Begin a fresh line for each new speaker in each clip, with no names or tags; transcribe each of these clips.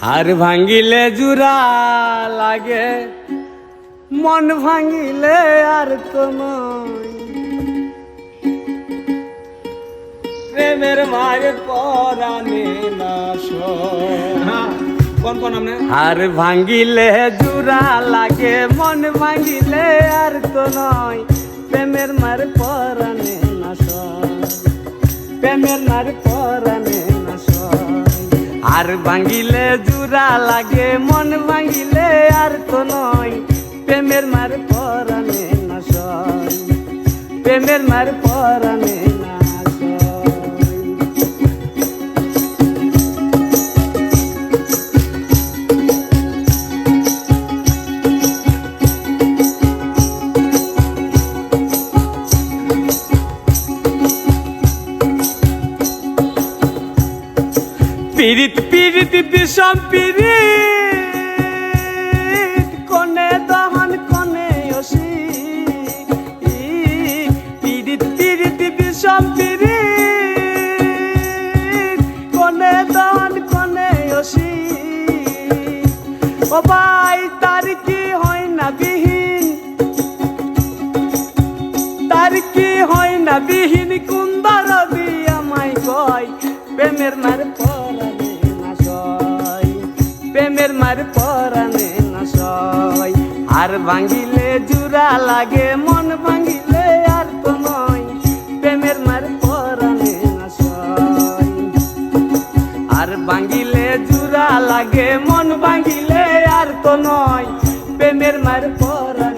হার ভাঙ্গিলে জুরা লাগে মন ভাঙ্গিলে আর তো প্রেমের মায়ের পরাণে না
কোন কোন আপনি
হার ভাঙ্গিলে জুরা লাগে মন ভাঙ্গিলে আর তো নয় প্রেমের মার পরাণে না সয়। প্রেমের মার পরাণে না সয়। আর ভাঙিলে জুরা লাগে, মন ভাঙিলে আর তো নয় প্রেমের মার পরাণে না সয়। প্রেমের মার পীড়িত পীড়িত বিষম পীড়িত, কোনে দহন, কোনে অসি। পীড়িত পীড়িত বিষম পীড়িত, কোনে দহন, কোনে অসি। ভাই, তার কি হয় না বিহীন? তার কি হয় না বিহীন? কুন্দর দিয়া মাই কয়, প্রেমের মার প্রেমের মার পরানে নয় আর ভাঙ্গিলে জুরা লাগে, মন ভাঙিলে আর তো নয়। প্রেমের মার পরানে নয় আর ভাঙ্গিলে জুরা লাগে, মন ভাঙিলে আর তো নয়। প্রেমের মার পরানে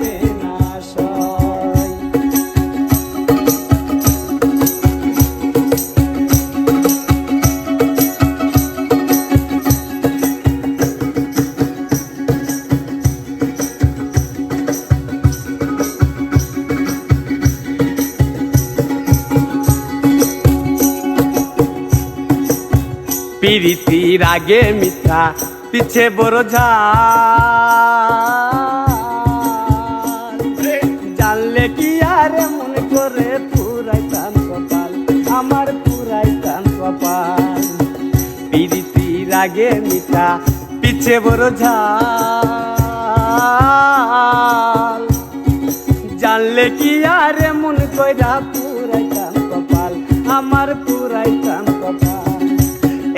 পিরিতির আগে মিথ্যা, পিছে বড় জানলে কি আর মনে করে পুরাই কান কপাল, আমার পুরাই কান কপাল। পিরিতির আগে মিথ্যা, পিছে বড় ঝাল। জানলে কি আর মন কইরা পুরাই কান কপাল, আমার পুরাই কান কপাল।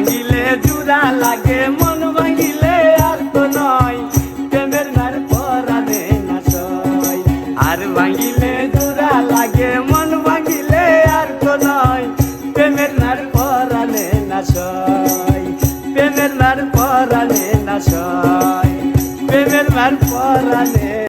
ভাঙিলে জুড়া লাগে, মন ভাঙিলে আর তো নয়। প্রেমের গার পরানে নাশয় আর ভাঙিলে জুড়া লাগে, মন ভাঙিলে আর তো নয়। প্রেমের নার পরানে নাশয় প্রেমের নার পরানে নাশয়